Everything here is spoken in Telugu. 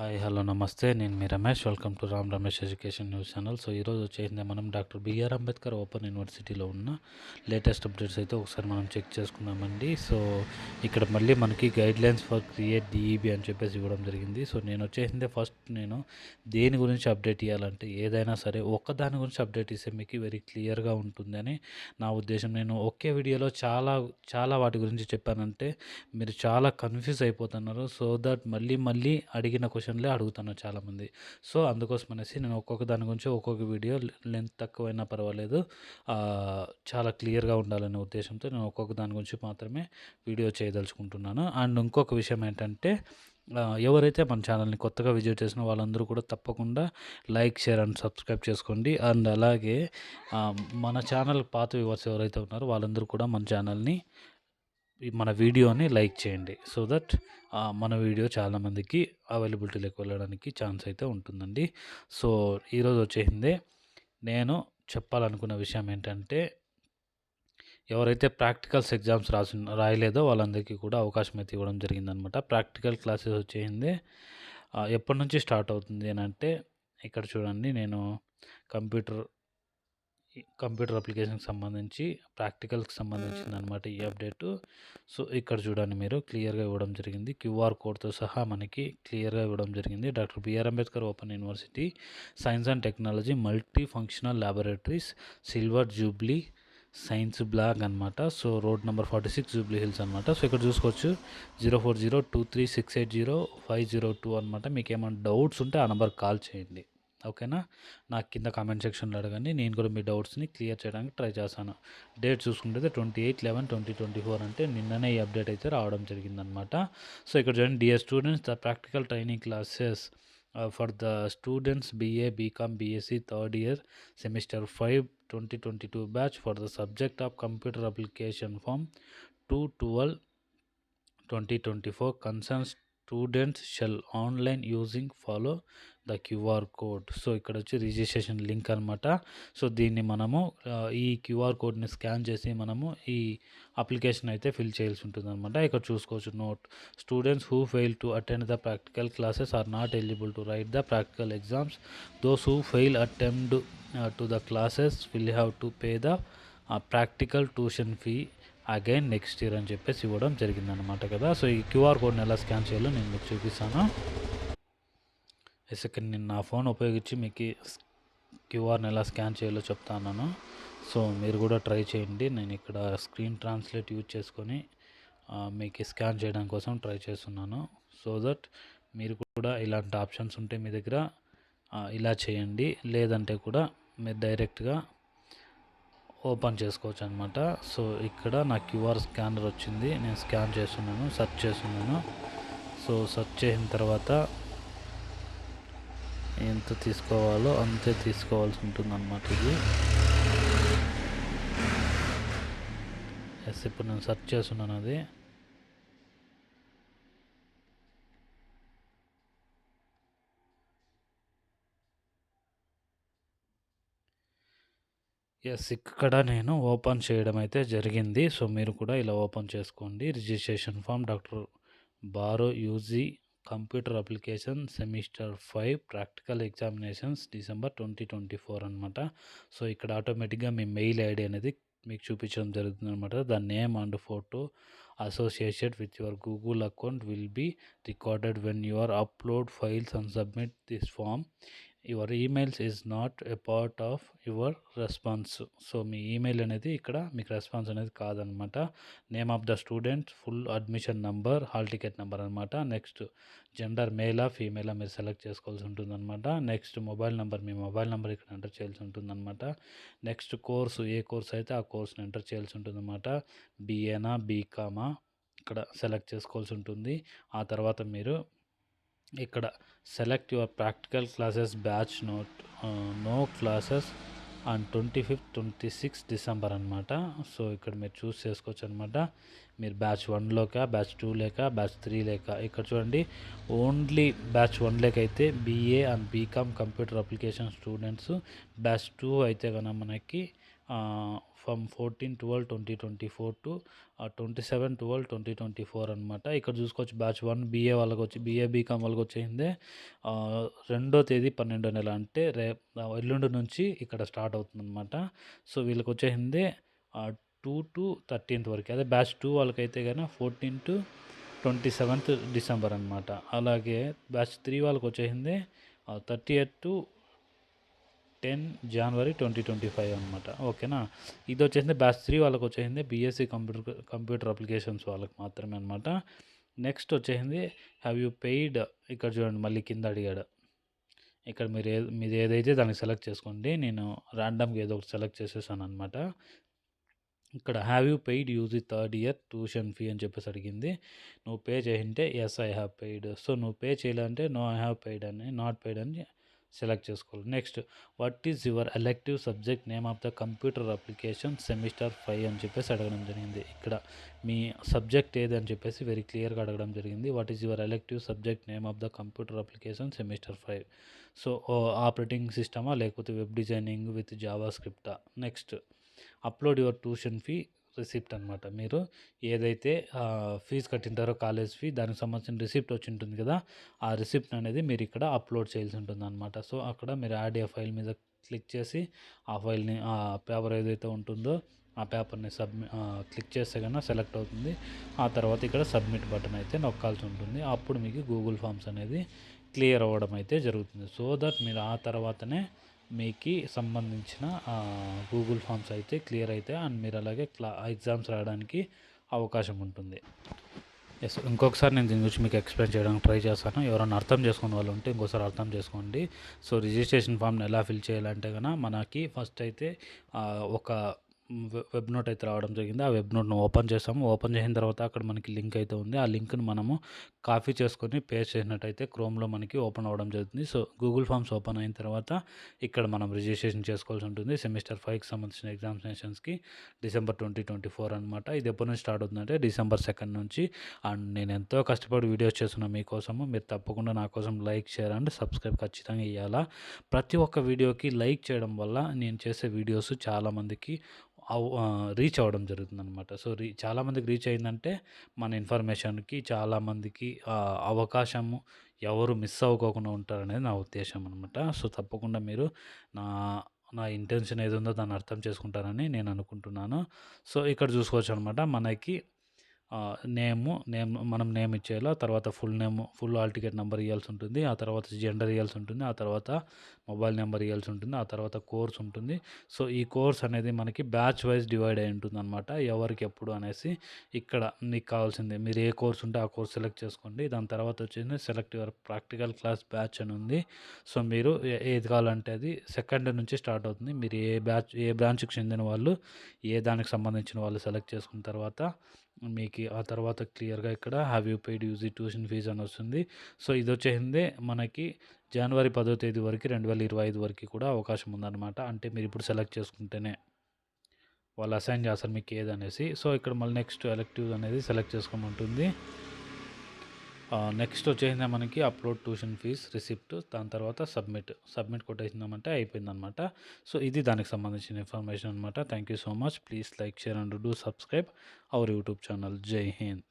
హాయ్ హలో నమస్తే. నేను మీ Ramesh. Welcome to Ram Ramesh education news channel. So ఈరోజు వచ్చేసింది మనం డాక్టర్ బిఆర్ అంబేద్కర్ ఓపెన్ యూనివర్సిటీలో ఉన్న లేటెస్ట్ అప్డేట్స్ అయితే ఒకసారి మనం చెక్ చేసుకుందామండి. సో ఇక్కడ మళ్ళీ మనకి guidelines for create DEB అని చెప్పేసి ఇవ్వడం జరిగింది. సో నేను వచ్చేసింది ఫస్ట్ నేను దేని గురించి అప్డేట్ ఇవ్వాలంటే ఏదైనా సరే ఒక్క దాని గురించి అప్డేట్ ఇస్తే మీకు వెరీ క్లియర్గా ఉంటుందని నా ఉద్దేశం. నేను ఒకే వీడియోలో చాలా చాలా వాటి గురించి చెప్పానంటే మీరు చాలా కన్ఫ్యూజ్ అయిపోతున్నారు. సో దట్ మళ్ళీ మళ్ళీ అడిగిన క్వశ్చన్ క్వశ్చన్లే అడుగుతున్నారు చాలామంది. సో అందుకోసం అనేసి నేను ఒక్కొక్క దాని గురించి ఒక్కొక్క వీడియో లెంత్ తక్కువైనా పర్వాలేదు. చాలా క్లియర్గా ఉండాలనే ఉద్దేశంతో నేను ఒక్కొక్క దాని గురించి మాత్రమే వీడియో చేయదలుచుకుంటున్నాను. అండ్ ఇంకొక విషయం ఏంటంటే ఎవరైతే మన ఛానల్ని కొత్తగా విజిట్ చేసిన వాళ్ళందరూ కూడా తప్పకుండా లైక్ షేర్ అండ్ సబ్స్క్రైబ్ చేసుకోండి. అండ్ అలాగే మన ఛానల్ పాత వ్యూవర్స్ ఎవరైతే ఉన్నారో వాళ్ళందరూ కూడా మన ఛానల్ని మన వీడియోని లైక్ చేయండి. సో దట్ మన వీడియో చాలామందికి అవైలబిలిటీలోకి వెళ్ళడానికి ఛాన్స్ అయితే ఉంటుందండి. సో ఈరోజు వచ్చేసిందే. నేను చెప్పాలనుకున్న విషయం ఏంటంటే ఎవరైతే ప్రాక్టికల్స్ ఎగ్జామ్స్ రాసి రాయలేదో వాళ్ళందరికీ కూడా అవకాశం అయితే ఇవ్వడం జరిగిందనమాట. ప్రాక్టికల్ క్లాసెస్ వచ్చేసింది. ఎప్పటి నుంచి స్టార్ట్ అవుతుంది అని అంటే ఇక్కడ చూడండి నేను కంప్యూటర్ కంప్యూటర్ అప్లికేషన్కి సంబంధించి ప్రాక్టికల్కి సంబంధించింది అనమాట ఈ అప్డేట్. సో ఇక్కడ చూడండి మీరు క్లియర్గా ఇవ్వడం జరిగింది. క్యూఆర్ కోడ్తో సహా మనకి క్లియర్గా ఇవ్వడం జరిగింది. Doctor BR Ambedkar open university science and technology multi functional laboratories silver jubilee science block అనమాట so road number forty six jubilee hills అనమాట సో ఇక్కడ చూసుకోవచ్చు zero four zero two three six eight zero five zero two అనమాట మీకు ఏమైనా డౌట్స్ ఉంటే ఆ నెంబర్ కాల్ చేయండి. ఓకేనా? నాకు కింద కామెంట్ సెక్షన్లో అడగండి. నేను కూడా మీ డౌట్స్ని క్లియర్ చేయడానికి ట్రై చేస్తాను. డేట్ చూసుకుంటే twenty eight eleven twenty twenty four అంటే నిన్ననే ఈ అప్డేట్ అయితే రావడం జరిగిందనమాట సో ఇక్కడ చూడండి. Dear students the practical training classes for the students BA BCom BSc third year semester five twenty twenty two batch for the subject of computer application from two twelve twenty twenty four. Concern students shall online using follow the QR code. So ఇక్కడ వచ్చి రిజిస్ట్రేషన్ లింక్ అనమాట సో దీన్ని మనము ఈ క్యూఆర్ కోడ్ని స్కాన్ చేసి మనము ఈ అప్లికేషన్ అయితే ఫిల్ చేయాల్సి ఉంటుంది అనమాట ఇక్కడ చూసుకోవచ్చు note. Students who fail to attend the practical classes are not eligible to write the practical exams. Those who fail attempt to the classes will have to pay the practical tuition fee again next year అని చెప్పేసి ఇవ్వడం జరిగిందనమాట కదా. సో ఈ క్యూఆర్ కోడ్ని ఎలా స్కాన్ చేయాలో నేను మీకు చూపిస్తాను. ఇక్కడ నేను నా ఫోన్ ఉపయోగించి మీకు క్యూఆర్ని ఎలా స్కాన్ చేయాలో చెప్తాను సో మీరు కూడా ట్రై చేయండి. నేను ఇక్కడ స్క్రీన్ ట్రాన్స్లేట్ యూజ్ చేసుకొని మీకు స్కాన్ చేయడం కోసం ట్రై చేస్తున్నాను. సో దట్ మీరు కూడా ఇలాంటి ఆప్షన్స్ ఉంటే మీ దగ్గర ఇలా చేయండి. లేదంటే కూడా మీరు డైరెక్ట్గా ఓపెన్ చేసుకోవచ్చు అనమాట సో ఇక్కడ నా క్యూఆర్ స్కానర్ వచ్చింది. నేను స్కాన్ చేస్తున్నాను సెర్చ్ చేస్తున్నాను. సో సెర్చ్ చేసిన తర్వాత ఎంత తీసుకోవాలో అంతే తీసుకోవాల్సి ఉంటుంది అన్నమాట ఇది. ఎస్ ఇప్పుడు నేను సెర్చ్ చేస్తున్నాను అది. ఎస్ ఇక్కడ నేను ఓపెన్ చేయడం అయితే జరిగింది. సో మీరు కూడా ఇలా ఓపెన్ చేసుకోండి. Registration form doctor BRAOU UG computer application semester five practical examinations December twenty twenty four అనమాట సో ఇక్కడ ఆటోమేటిక్గా మీ మెయిల్ ఐడి అనేది మీకు చూపించడం జరుగుతుంది అనమాట the name and photo associated with your Google account will be recorded when you are upload files and submit this form. Your emails is not a part of your response. So me email అనేది ఇక్కడ మీకు రెస్పాన్స్ అనేది కాదనమాట. Name of the student full admission number hall ticket number అనమాట. నెక్స్ట్ జెండర్ మేలా ఫీమేలా మీరు సెలెక్ట్ చేసుకోవాల్సి ఉంటుందన్నమాట నెక్స్ట్ మొబైల్ నెంబర్ మీ మొబైల్ నెంబర్ ఇక్కడ ఎంటర్ చేయాల్సి ఉంటుందన్నమాట నెక్స్ట్ కోర్సు ఏ కోర్స్ అయితే ఆ కోర్స్ని ఎంటర్ చేయాల్సి ఉంటుందన్నమాట బీఏనా బీకామా ఇక్కడ సెలెక్ట్ చేసుకోవాల్సి ఉంటుంది. ఆ తర్వాత మీరు ఇక్కడ select your practical classes batch note no classes and twenty fifth twenty six December అనమాట సో ఇక్కడ మీరు చూస్ చేసుకోవచ్చు అనమాట మీరు బ్యాచ్ వన్లోకా బ్యాచ్ టూ లేక బ్యాచ్ త్రీ లేక ఇక్కడ చూడండి ఓన్లీ బ్యాచ్ వన్ లేక అయితే BA and BCom computer application students batch two అయితే కనుక మనకి from fourteen twelve twenty twenty four to twenty seven twelve twenty twenty four అనమాట ఇక్కడ చూసుకోవచ్చు బ్యాచ్ వన్ బీఏ వాళ్ళకి వచ్చి బీఏ బీకామ్ వాళ్ళకి వచ్చేసిందే రెండో తేదీ పన్నెండో నెల అంటే రే ఎల్లుండి నుంచి ఇక్కడ స్టార్ట్ అవుతుంది అనమాట సో వీళ్ళకి వచ్చేసిందే టూ టు థర్టీన్త్ వరకు. అదే బ్యాచ్ టూ వాళ్ళకైతే కానీ fourteen to twenty seventh December అనమాట అలాగే బ్యాచ్ త్రీ వాళ్ళకి వచ్చేసింది thirty eight to ten January twenty twenty five అనమాట ఓకేనా? ఇది వచ్చేసింది బ్యాచ్ త్రీ వాళ్ళకి వచ్చేసింది బీఎస్సీ కంప్యూటర్ కంప్యూటర్ అప్లికేషన్స్ వాళ్ళకి మాత్రమే అనమాట నెక్స్ట్ వచ్చేసింది హ్యావ్ యూ పెయిడ్ ఇక్కడ చూడండి మళ్ళీ కింద అడిగాడు. ఇక్కడ మీరు ఏ మీది ఏదైతే దానికి సెలెక్ట్ చేసుకోండి నేను ర్యాండమ్గా ఏదో ఒకటి సెలెక్ట్ చేసేసాను అనమాట ఇక్కడ have you paid use the third year tuition fee అని చెప్పేసి అడిగింది. నువ్వు pay చేయింటే yes I have paid so నువ్వు పే చేయాలంటే నో ఐ హ్యావ్ పెయిడ్ అని నాట్ పెయిడ్ అని సెలెక్ట్ చేసుకోవాలి. Next what is your elective subject name of the computer application semester five అని చెప్పేసి అడగడం జరిగింది. ఇక్కడ మీ సబ్జెక్ట్ ఏది అని చెప్పేసి వెరీ క్లియర్గా అడగడం జరిగింది. What is your elective subject name of the computer application semester five so operating సిస్టమా లేకపోతే web designing with Java స్క్రిప్టా next upload your tuition fee receipt అనమాట మీరు ఏదైతే ఫీజు కట్టింటారో కాలేజ్ ఫీ దానికి సంబంధించిన రిసిప్ట్ వచ్చి ఉంటుంది కదా ఆ రిసిప్ట్ అనేది మీరు ఇక్కడ అప్లోడ్ చేయాల్సి ఉంటుంది అనమాట సో అక్కడ మీరు ఆడియో ఫైల్ మీద క్లిక్ చేసి ఆ ఫైల్ని ఆ పేపర్ ఏదైతే ఉంటుందో ఆ పేపర్ని సబ్మి క్లిక్ చేస్తే కన్నా సెలెక్ట్ అవుతుంది. ఆ తర్వాత ఇక్కడ సబ్మిట్ బటన్ అయితే నొక్కాల్సి ఉంటుంది. అప్పుడు మీకు గూగుల్ ఫామ్స్ అనేది క్లియర్ అవ్వడం అయితే జరుగుతుంది. సో దట్ మీరు ఆ తర్వాతనే మీకు సంబంధించిన గూగుల్ ఫామ్స్ అయితే క్లియర్ అయితే అండ్ మీరు అలాగే క్లా ఎగ్జామ్స్ రాయడానికి అవకాశం ఉంటుంది. ఎస్ ఇంకొకసారి నేను దీని గురించి మీకు ఎక్స్ప్లెయిన్ చేయడానికి ట్రై చేస్తాను. ఎవరైనా అర్థం చేసుకునే వాళ్ళు ఉంటే ఇంకోసారి అర్థం చేసుకోండి. సో రిజిస్ట్రేషన్ ఫామ్ని ఎలా ఫిల్ చేయాలంటే కనుక మనకి ఫస్ట్ అయితే ఒక వెబ్ నోట్ అయితే రావడం జరిగింది. ఆ వెబ్ నోట్ను ఓపెన్ చేసాము ఓపెన్ చేసిన తర్వాత అక్కడ మనకి లింక్ అయితే ఉంది. ఆ లింక్ను మనము కాపీ చేసుకొని పేస్ట్ చేసినట్టయితే క్రోమ్లో మనకి ఓపెన్ అవ్వడం జరుగుతుంది. సో గూగుల్ ఫామ్స్ ఓపెన్ అయిన తర్వాత ఇక్కడ మనం రిజిస్ట్రేషన్ చేసుకోవాల్సి ఉంటుంది. సెమిస్టర్ ఫైవ్కి సంబంధించిన ఎగ్జామినేషన్స్కి డిసెంబర్ ట్వంటీ ట్వంటీ ఫోర్ అనమాట ఇది ఎప్పటి నుంచి స్టార్ట్ అవుతుందంటే డిసెంబర్ సెకండ్ నుంచి. అండ్ నేను ఎంతో కష్టపడి వీడియోస్ చేస్తున్నాను మీకోసము మీరు తప్పకుండా నా కోసం లైక్ షేర్ అండ్ సబ్స్క్రైబ్ ఖచ్చితంగా ఇవ్వాలా ప్రతి ఒక్క వీడియోకి లైక్ చేయడం వల్ల నేను చేసే వీడియోస్ చాలామందికి రీచ్ అవ్వడం జరుగుతుంది అనమాట సో రీ చాలామందికి రీచ్ అయిందంటే మన ఇన్ఫర్మేషన్కి చాలామందికి అవకాశము ఎవరు మిస్ అవ్వకోకుండా ఉంటారనేది నా ఉద్దేశం అనమాట సో తప్పకుండా మీరు నా నా ఇంటెన్షన్ ఏది ఉందో దాన్ని అర్థం చేసుకుంటారని నేను అనుకుంటున్నాను. సో ఇక్కడ చూసుకోవచ్చు అనమాట మనకి నేము నేమ్ మనం నేమ్ ఇచ్చేలా తర్వాత full name full hall ticket number ఇవ్వాల్సి ఉంటుంది. ఆ తర్వాత జెండర్ ఇవ్వాల్సి ఉంటుంది. ఆ తర్వాత మొబైల్ నెంబర్ ఇవ్వాల్సి ఉంటుంది. ఆ తర్వాత కోర్స్ ఉంటుంది. సో ఈ కోర్స్ అనేది మనకి బ్యాచ్ వైజ్ డివైడ్ అయి ఉంటుంది అనమాట ఎవరికి ఎప్పుడు అనేసి ఇక్కడ మీకు కావాల్సింది మీరు ఏ కోర్స్ ఉంటే ఆ కోర్స్ సెలెక్ట్ చేసుకోండి. దాని తర్వాత వచ్చేసి select your practical class batch అని ఉంది. సో మీరు ఏ- ఏది కావాలంటే అది సెకండ్ నుంచి స్టార్ట్ అవుతుంది. మీరు ఏ బ్యాచ్ ఏ బ్రాంచ్కి చెందిన వాళ్ళు ఏ దానికి సంబంధించిన వాళ్ళు సెలెక్ట్ చేసుకున్న తర్వాత మీకు ఆ తర్వాత క్లియర్గా ఇక్కడ have you paid use tuition fees అని వస్తుంది. సో ఇది వచ్చేసింది మనకి జనవరి పదో తేదీ వరకు రెండు వేల ఇరవై ఐదు వరకు కూడా అవకాశం ఉందన్నమాట. అంటే మీరు ఇప్పుడు సెలెక్ట్ చేసుకుంటేనే వాళ్ళు అసైన్ చేస్తారు మీకు ఏదనేసి. సో ఇక్కడ మళ్ళీ నెక్స్ట్ ఎలెక్టివ్ అనేది సెలెక్ట్ చేసుకోమంటుంది. నెక్స్ట్ వచ్చేసింది మనకి అప్లోడ్ ట్యూషన్ ఫీజ్ రిసిప్ట్ దాని తర్వాత సబ్మిట్ సబ్మిట్ కొట్టేసిందామంటే అయిపోయిందనమాట సో ఇది దానికి సంబంధించిన ఇన్ఫర్మేషన్ అనమాట thank you so much please like share and do subscribe our YouTube channel జై హింద్